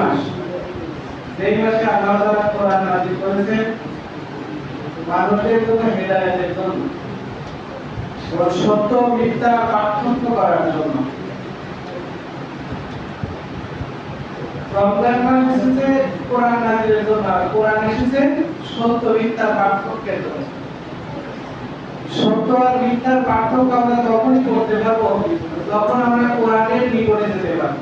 মাস। যেই মাসে আল্লাহ কোরআন নাযিল করেছেন, মানুষের জন্য হেদায়েতের জন্য। সত্য মিথ্যা পার্থক্য করার জন্য। রমজান মাস এসেছে, কোরআন নাযিলের জন্য। কোরআন এসেছে সত্য মিথ্যা পার্থক্যের জন্য। সত্য আর মিথ্যার পার্থক্য আমরা তখনই করতে পারব যখন আমরা কোরআনের নিকটে যেতে পারব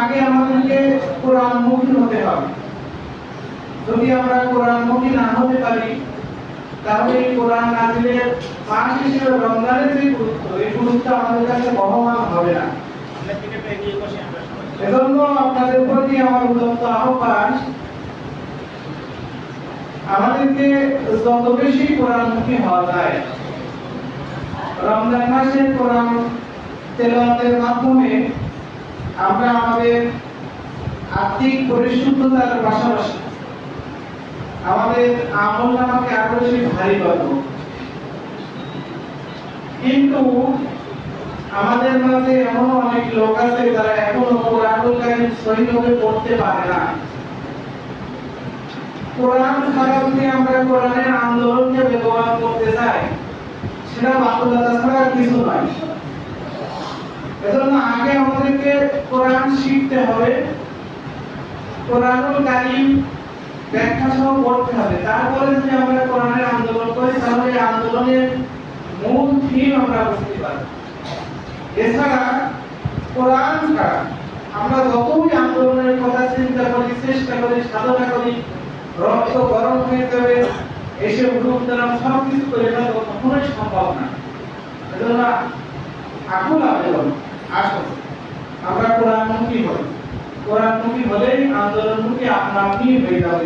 আগে আমাদেরকে কোরআন মুখী হতে হবে। যদি আমরা কোরআন মুখী না হতে পারি, তাহলে এই কোরআন নাজিলের মাস হিসেবে রমজানের যে গুরুত্ব, এই গুরুত্ব আমাদের কাছে বহমান হবে না। এজন্য আপনাদের প্রতি আমার উদ্যন্ত আহ্বান, আমাদেরকে যত বেশি কোরআনমুখী হওয়া যায়, রমজান মাসে কোরআন তেলাওয়াতের মাধ্যমে আমরা আমাদের আর্থিক পরিশুদ্ধতার পাশাপাশি আমাদের আমল নামাকে আরও বেশি ভারী করব কিন্তু আমাদের মাঝে এমন অনেক লোক আছে যারা এখনও কোরআনুল কারীম সহিভাবে পড়তে পারে না। কোরআন ছাড়া যদি আমরা কোরআনের আন্দোলনকে ব্যবহার করতে চাই, সেটা বাধ্যতা ছাড়া আর কিছু নয় এজন্য আগে আমাদেরকে কোরআন শিখতে হবে। কোরআনুল কারীম ব্যাখ্যা সহ পড়তে হবে। তারপরে যদি আমরা কোরআনের আন্দোলন করি, তাহলে এই আন্দোলনের মূল থিম আমরা বুঝতে পারব। এছাড়া কোরআন ছাড়া আমরা যতই আন্দোলনের কথা চিন্তা করি, চেষ্টা করি, সাধনা করি, রক্ত গরম হয়ে যাবে, এসে উঠুন তারা সব কিছু করে এটা কখনোই সম্ভব না। এজন্য আকুল আবেদন, আসুন। আমরা কোরআনমুখী হই। কোরআনমুখী হলেই আন্দোলনমুখী আপনা আপনি হয়ে যাবে